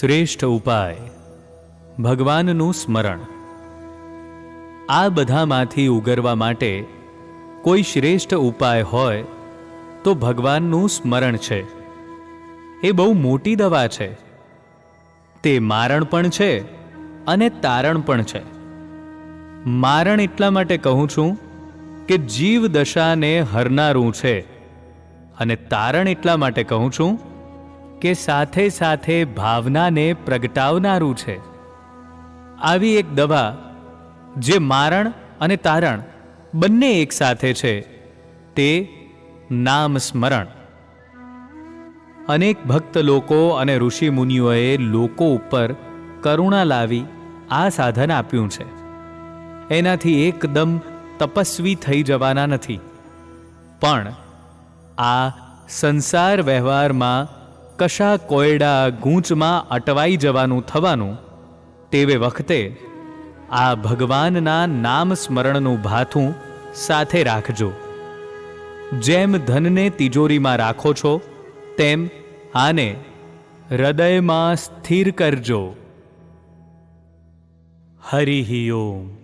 શ્રેષ્ઠ ઉપાય. ભગવાનનું સ્મરણ. આ બધામાંથી ઉગરવા માટે કોઈ શ્રેષ્ઠ ઉપાય હોય તો ભગવાનનું સ્મરણ છે. એ બહુ મોટી દવા છે. તે મારણ પણ છે અને તારણ પણ છે. મારણ એટલા માટે કહું છું કે જીવ દશાને હરનારું છે અને તારણ એટલા માટે કહું છું કે સાથે સાથે ભાવનાને પ્રગટાવનારું છે. આવી એક દવા, જે મારણ અને તારણ બંને એક સાથે છે, તે નામ સ્મરણ અનેક ભક્ત લોકો અને ઋષિ મુનિઓએ લોકો ઉપર કરુણા લાવી આ સાધન આપ્યું છે. એનાથી એકદમ તપસ્વી થઈ જવાના નથી. પણ આ સંસાર વ્યવહારમાં કશા કોયડા ગૂંચમાં અટવાઈ જવાનું થવાનું, તેવે વખતે આ ભગવાનના નામ સ્મરણનું ભાથું સાથે રાખજો. જેમ ધનને તિજોરીમાં રાખો છો, તેમ આને હૃદયમાં સ્થિર કરજો. હરિ ઓમ.